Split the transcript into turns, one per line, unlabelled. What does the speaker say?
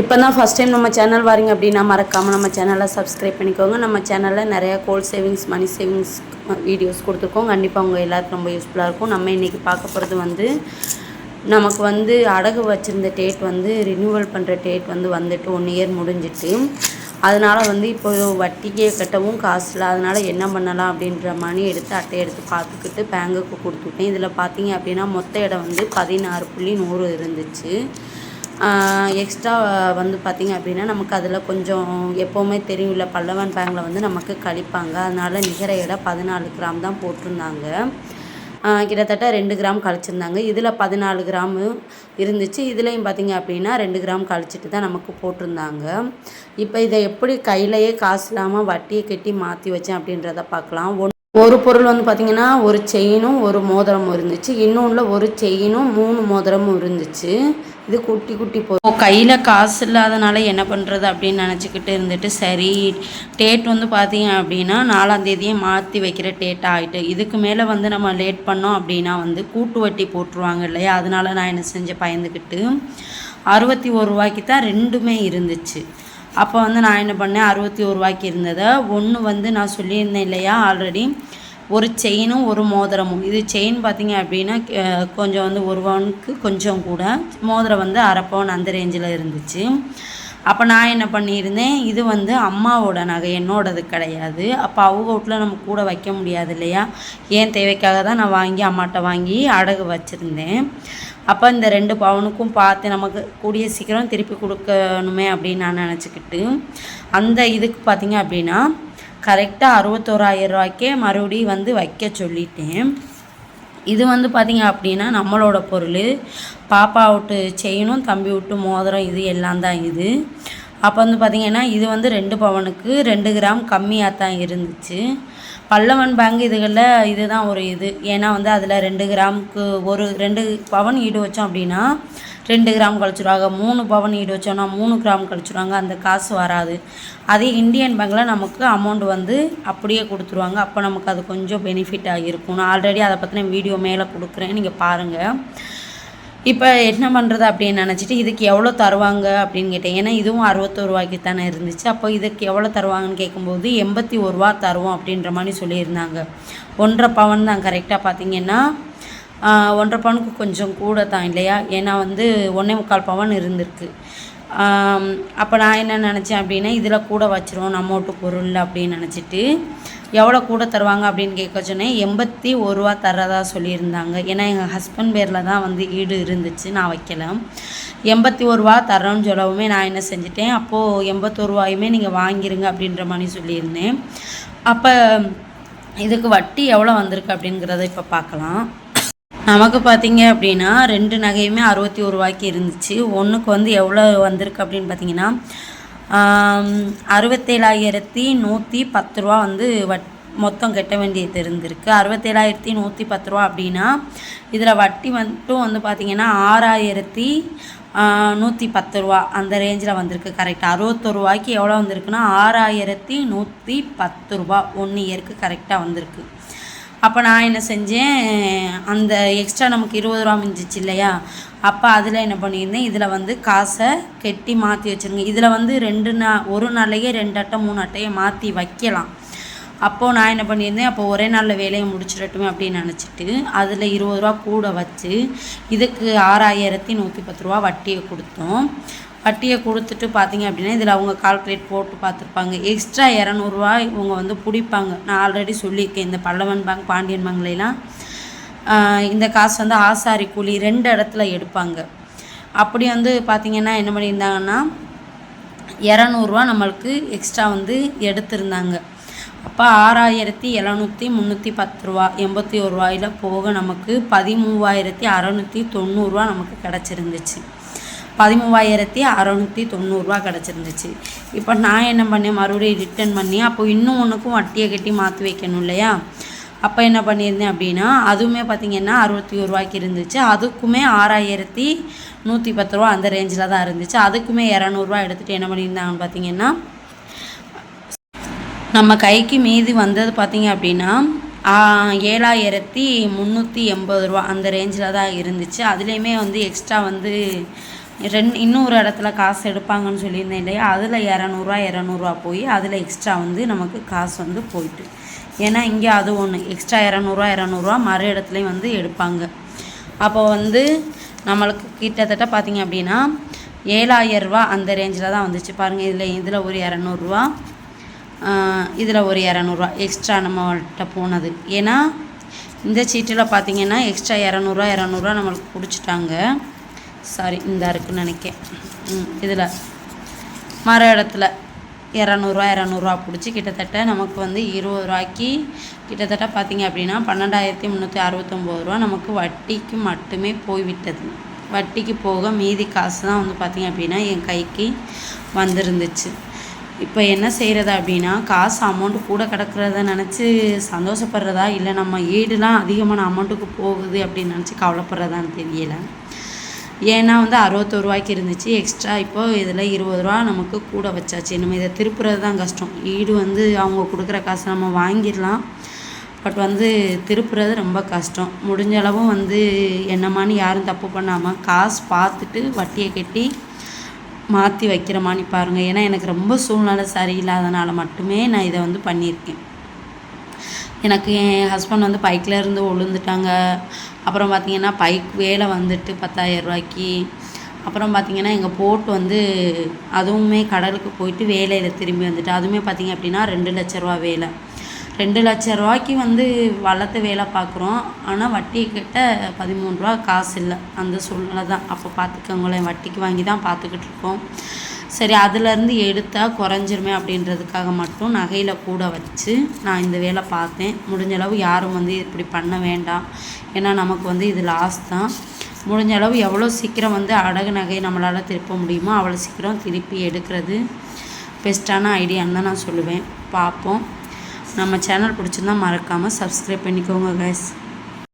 இப்போ தான் first time நம்ம சேனல் வரீங்க அப்படின்னா மறக்காமல் நம்ம சேனலை சப்ஸ்கிரைப் பண்ணிக்கோங்க. நம்ம சேனலில் நிறையா gold savings money savings videos கொடுத்துருக்கோம். கண்டிப்பாக உங்கள் எல்லாருக்கும் ரொம்ப யூஸ்ஃபுல்லாக இருக்கும். நம்ம இன்றைக்கி பார்க்க போகிறது வந்து நமக்கு வந்து அடகு வச்சுருந்த டேட் வந்து ரினியூவல் பண்ணுற டேட் வந்து வந்துட்டு ஒன் இயர் முடிஞ்சிட்டு அதனால் வந்து இப்போ வட்டிக்கே கட்டவும் காசு இல்லை. அதனால் என்ன பண்ணலாம் அப்படின்ற மணி எடுத்து அட்டையை எடுத்து பார்த்துக்கிட்டு பேங்குக்கு கொடுத்துட்டேன். இதில் பார்த்தீங்க அப்படின்னா மொத்த இடம் வந்து பதினாறு புள்ளி நூறு இருந்துச்சு. எக்ஸ்ட்ரா வந்து பார்த்திங்க அப்படின்னா நமக்கு அதில் கொஞ்சம் எப்போவுமே தெரியும்ல பல்லவன் பேங்கில் வந்து நமக்கு கழிப்பாங்க. அதனால் நிகர எடை பதினாலு கிராம் தான் போட்டிருந்தாங்க. கிட்டத்தட்ட ரெண்டு கிராம் கழிச்சிருந்தாங்க. இதில் பதினாலு கிராமு இருந்துச்சு. இதுலேயும் பார்த்திங்க அப்படின்னா ரெண்டு கிராம் கழிச்சிட்டு தான் நமக்கு போட்டிருந்தாங்க. இப்போ இதை எப்படி கையிலையே காசு இல்லாமல் வட்டியை கட்டி மாற்றி வச்சேன் அப்படின்றத பார்க்கலாம். ஒன் ஒரு பொருள் வந்து பார்த்திங்கன்னா ஒரு செயினும் ஒரு மோதிரமும் இருந்துச்சு. இன்னொன்றில் ஒரு செயினும் மூணு மோதிரமும் இருந்துச்சு. இது குட்டி குட்டி பொருள் கையில் காசு இல்லாதனால என்ன பண்ணுறது அப்படின்னு நினச்சிக்கிட்டு இருந்துட்டு சரி டேட் வந்து பார்த்திங்க அப்படின்னா நாலாந்தேதியே மாற்றி வைக்கிற டேட் ஆகிட்டு இதுக்கு மேலே வந்து நம்ம லேட் பண்ணோம் அப்படின்னா வந்து கூட்டு வட்டி போட்டுருவாங்க இல்லையா? அதனால நான் என்ன செஞ்சேன் பயந்துக்கிட்டு அறுபத்தி ஒரு ரூபாய்க்கு தான் ரெண்டுமே இருந்துச்சு. அப்போ வந்து நான் என்ன பண்ணேன்? அறுபத்தி ஒரு ரூபாய்க்கு இருந்ததை. ஒன்று வந்து நான் சொல்லியிருந்தேன் இல்லையா? ஆல்ரெடி ஒரு செயினும் ஒரு மோதிரமும். இது செயின் பார்த்தீங்க அப்படின்னா கொஞ்சம் வந்து ஒரு பவுனுக்கு கொஞ்சம் கூட மோதிரம் வந்து அரை பவுன் அந்த ரேஞ்சில் இருந்துச்சு. அப்போ நான் என்ன பண்ணியிருந்தேன் இது வந்து அம்மாவோட நகை என்னோடது கிடையாது. அப்போ அவங்க வீட்டில் நம்ம கூட வைக்க முடியாது இல்லையா? ஏன் தேவைக்காக தான் நான் வாங்கி அம்மாட்ட வாங்கி அடகு வச்சுருந்தேன். அப்போ இந்த ரெண்டு பவுனுக்கும் பார்த்து நமக்கு கூடிய சீக்கிரம் திருப்பி கொடுக்கணுமே அப்படின்னு நான் நினச்சிக்கிட்டு அந்த இதுக்கு பார்த்திங்க அப்படின்னா கரெக்டாக அறுபத்தோராயிரம் ரூபாய்க்கே மறுபடியும் வந்து வைக்க சொல்லிட்டேன். இது வந்து பார்த்திங்க அப்படின்னா நம்மளோட பொருள். பாப்பா விட்டு செயினும் தம்பி விட்டு மோதிரம் இது எல்லாம் தான் இது. அப்போ வந்து பார்த்திங்கன்னா இது வந்து ரெண்டு பவனுக்கு ரெண்டு கிராம் கம்மியாக தான் இருந்துச்சு. பல்லவன் பேங்க் இதுகளில் இதுதான் ஒரு இது. ஏன்னா வந்து அதில் ரெண்டு கிராமுக்கு ஒரு ரெண்டு பவன் ஈடு வச்சோம் அப்படின்னா ரெண்டு கிராம் கழிச்சிடுவாங்க மூணு பவன் ஈடு வச்சோன்னா மூணு கிராம் கழிச்சிடுவாங்க அந்த காசு வராது. அதே இந்தியன் பேங்க்கில் நமக்கு அமௌண்ட் வந்து அப்படியே கொடுத்துருவாங்க. அப்போ நமக்கு அது கொஞ்சம் பெனிஃபிட்டாக இருக்கும் நான் ஆல்ரெடி அதை பற்றின வீடியோ மேலே கொடுக்குறேன். நீங்கள் பாருங்கள் இப்போ என்ன பண்ணுறது அப்படின்னு நினச்சிட்டு இதுக்கு எவ்வளோ தருவாங்க அப்படின்னு கேட்டேன். ஏன்னா இதுவும் அறுபத்தோரு ரூபாய்க்கு தானே இருந்துச்சு. அப்போ இதுக்கு எவ்வளோ தருவாங்கன்னு கேட்கும்போது எண்பத்தி ஒரு ரூபா தருவோம் அப்படின்ற மாதிரி சொல்லியிருந்தாங்க. ஒன்றரை பவன் தான் கரெக்டாக பார்த்தீங்கன்னா ஒன்றரை பவனுக்கு கொஞ்சம் கூட தான் இல்லையா? ஏன்னா வந்து ஒன்றே முக்கால் பவன் இருந்திருக்கு. அப்போ நான் என்ன நினச்சேன் அப்படின்னா இதில் கூட வச்சுருவோம் நம்ம வீட்டு பொருள் அப்படின்னு நினச்சிட்டு எவ்வளோ கூட தருவாங்க அப்படின்னு கேட்க சொன்னேன். எண்பத்தி ஒரு ரூபா தர்றதா சொல்லியிருந்தாங்க. ஏன்னா எங்கள் ஹஸ்பண்ட் பேரில் தான் வந்து ஈடு இருந்துச்சு நான் வைக்கல. எண்பத்தி ஒரு ரூபா தர்றோன்னு சொல்லவுமே நான் என்ன செஞ்சுட்டேன் அப்போது எண்பத்தொரு ரூபாயுமே நீங்கள் வாங்கிருங்க அப்படின்ற மாதிரி சொல்லியிருந்தேன். அப்போ இதுக்கு வட்டி எவ்வளோ வந்திருக்கு அப்படிங்கிறத இப்போ பார்க்கலாம். நமக்கு பார்த்தீங்க அப்படின்னா ரெண்டு நகையுமே அறுபத்தி ஒரு ரூபாய்க்கு இருந்துச்சு. ஒன்றுக்கு வந்து எவ்வளோ வந்திருக்கு அப்படின்னு பார்த்தீங்கன்னா அறுபத்தேழாயிரத்தி நூற்றி பத்து ரூபா வந்து வட் மொத்தம் கட்ட வேண்டியது இருந்திருக்கு. அறுபத்தேழாயிரத்தி நூற்றி பத்து ரூபா அப்படின்னா இதில் வட்டி மட்டும் வந்து பார்த்திங்கன்னா ஆறாயிரத்தி நூற்றி பத்து ரூபா அந்த ரேஞ்சில் வந்திருக்கு. கரெக்டாக அறுபத்தொரு ரூபாய்க்கு எவ்வளோ வந்திருக்குன்னா ஆறாயிரத்தி நூற்றி பத்து ரூபா ஒன் இயருக்கு கரெக்டாக வந்திருக்கு. அப்போ நான் என்ன செஞ்சேன்? அந்த எக்ஸ்ட்ரா நமக்கு இருபது ரூபா மிஞ்சிச்சு இல்லையா? அப்போ அதில் என்ன பண்ணியிருந்தேன்? இதில் வந்து காசை கெட்டி மாற்றி வச்சுருங்க. இதில் வந்து ரெண்டு நா ஒரு நாளையே ரெண்டு அட்டை மூணு அட்டையை மாற்றி வைக்கலாம். அப்போது நான் என்ன பண்ணியிருந்தேன்? அப்போ ஒரே நாளில் வேலையை முடிச்சிடட்டுமே அப்படின்னு நினச்சிட்டு அதில் இருபது ரூபா கூட வச்சு இதுக்கு ஆறாயிரத்தி நூற்றி பத்து ரூபா வட்டியை கொடுத்தோம். வட்டியை கொடுத்துட்டு பார்த்தீங்க அப்படின்னா இதில் அவங்க கால்குலேட் போட்டு பார்த்துருப்பாங்க. எக்ஸ்ட்ரா இரநூறுவா இவங்க வந்து பிடிப்பாங்க. நான் ஆல்ரெடி சொல்லியிருக்கேன் இந்த பல்லவன் பேங்க் பாண்டியன் பேங்க்லாம் இந்த காசு வந்து ஆசாரி கூலி ரெண்டு இடத்துல எடுப்பாங்க. அப்படி வந்து பார்த்திங்கன்னா என்ன பண்ணியிருந்தாங்கன்னா இரநூறுவா நம்மளுக்கு எக்ஸ்ட்ரா வந்து எடுத்திருந்தாங்க. அப்போ ஆறாயிரத்தி எழுநூற்றி முந்நூற்றி பத்து ரூபா எண்பத்தி ஒரு ரூபாயில் போக நமக்கு பதிமூவாயிரத்தி அறநூற்றி தொண்ணூறுரூவா நமக்கு கிடச்சிருந்துச்சு. பதிமூவாயிரத்தி அறநூற்றி தொண்ணூறுரூவா கிடச்சிருந்துச்சு. இப்போ நான் என்ன பண்ணேன்? மறுபடியும் ரிட்டன் பண்ணி அப்போ இன்னும் ஒன்றுக்கும் வட்டியை கட்டி மாற்றி வைக்கணும் இல்லையா? அப்போ என்ன பண்ணியிருந்தேன் அப்படின்னா அதுவுமே பார்த்திங்கன்னா அறுபத்தி ஒரு ரூபாய்க்கு இருந்துச்சு. அதுக்குமே ஆறாயிரத்தி நூற்றி பத்து ரூபா அந்த ரேஞ்சில் தான் இருந்துச்சு. அதுக்குமே இரநூறுவா எடுத்துகிட்டு என்ன பண்ணியிருந்தாங்கன்னு பார்த்தீங்கன்னா நம்ம கைக்கு மீதி வந்தது பார்த்திங்க அப்படின்னா ஏழாயிரத்தி முந்நூற்றி எண்பது ரூபா அந்த ரேஞ்சில் தான் இருந்துச்சு. அதுலேயுமே வந்து எக்ஸ்ட்ரா வந்து ரெண்டு இன்னொரு இடத்துல காசு எடுப்பாங்கன்னு சொல்லியிருந்தேன் இல்லையா? அதில் இரநூறுவா இரநூறுவா போய் அதில் எக்ஸ்ட்ரா வந்து நமக்கு காசு வந்து போயிட்டு. ஏன்னா இங்கே அது ஒன்று எக்ஸ்ட்ரா இரநூறுவா இரநூறுவா மறு இடத்துலையும் வந்து எடுப்பாங்க. அப்போ வந்து நம்மளுக்கு கிட்டத்தட்ட பார்த்தீங்க அப்படின்னா ஏழாயிரரூவா அந்த ரேஞ்சில் தான் வந்துச்சு. பாருங்கள் இதில் இதில் ஒரு இரநூறுவா இதில் ஒரு இரநூறுவா எக்ஸ்ட்ரா நம்மள்கிட்ட போனது. ஏன்னா இந்த சீட்டில் பார்த்தீங்கன்னா எக்ஸ்ட்ரா இரநூறுவா இரநூறுவா நம்மளுக்கு பிடிச்சிட்டாங்க. சாரி இந்த இருக்குன்னு நினைக்கேன். இதில். மர இடத்துல இரநூறுவா இரநூறுவா பிடிச்சி கிட்டத்தட்ட நமக்கு வந்து இருபது ரூபாய்க்கு கிட்டத்தட்ட பார்த்தீங்க அப்படின்னா பன்னெண்டாயிரத்தி முந்நூற்றி அறுபத்தொம்போது ரூபா நமக்கு வட்டிக்கு மட்டுமே போய்விட்டது. வட்டிக்கு போக மீதி காசு தான் வந்து பார்த்தீங்க அப்படின்னா என் கைக்கு வந்திருந்துச்சு. இப்போ என்ன செய்கிறது அப்படின்னா காசு அமௌண்ட்டு கூட கிடக்கிறத நினச்சி சந்தோஷப்படுறதா இல்லை நம்ம ஈடுலாம் அதிகமான அமௌண்ட்டுக்கு போகுது அப்படின்னு நினச்சி கவலைப்படுறதான்னு தெரியலை. ஏன்னா வந்து அறுபத்தோரு ரூபாய்க்கு இருந்துச்சு. எக்ஸ்ட்ரா இப்போது இதில் இருபது ரூபா நமக்கு கூட வச்சாச்சு. நம்ம இதை திருப்புறது தான் கஷ்டம். ஈடு வந்து அவங்க கொடுக்குற காசை நம்ம வாங்கிடலாம். பட் வந்து திருப்புறது ரொம்ப கஷ்டம். முடிஞ்ச அளவும் வந்து என்னமான்னு யாரும் தப்பு பண்ணாமல் காசு பார்த்துட்டு வட்டியை கட்டி மாற்றி வைக்கிற மாதிரி பாருங்கள் ஏன்னா எனக்கு ரொம்ப சூழ்நிலை சரியில்லாதனால மட்டுமே நான் இதை வந்து பண்ணியிருக்கேன். எனக்கு என் ஹஸ்பண்ட் வந்து பைக்கில் இருந்து விழுந்துட்டாங்க அப்புறம் பார்த்திங்கன்னா பைக் வேலை வந்துட்டு பத்தாயிரரூவாய்க்கு அப்புறம் பார்த்திங்கன்னா எங்கள் போட் வந்து அதுவுமே கடலுக்கு போயிட்டு வேலையில் திரும்பி வந்துட்டு. அதுவுமே பார்த்திங்க அப்படின்னா ரெண்டு லட்ச ரூபா வேலை. ரெண்டு லட்ச ரூபாய்க்கு வந்து வளர்த்து வேலை பார்க்குறோம் ஆனால் வட்டி கிட்ட பதிமூணு ரூபா காசு இல்லை. அந்த சூழ்நிலை தான் அப்போ பார்த்துக்கோங்களேன் வட்டிக்கு வாங்கி தான் பார்த்துக்கிட்டு இருக்கோம். சரி அதுலேருந்து எடுத்தால் குறைஞ்சிருமே அப்படின்றதுக்காக மட்டும் நகையில் கூட வச்சு நான் இந்த வேலை பார்த்தேன். முடிஞ்சளவு யாரும் வந்து இப்படி பண்ண வேண்டாம். ஏன்னா நமக்கு வந்து இது லாஸ் தான். முடிஞ்ச அளவு எவ்வளோ சீக்கிரம் வந்து அடகு நகையை நம்மளால் திருப்ப முடியுமோ அவ்வளோ சீக்கிரம் திருப்பி எடுக்கிறது. பெஸ்ட்டான ஐடியான்னு தான் நான் சொல்லுவேன். பார்ப்போம். நம்ம சேனல் பிடிச்சிருந்தா மறக்காமல் சப்ஸ்கிரைப் பண்ணிக்கோங்க கைஸ்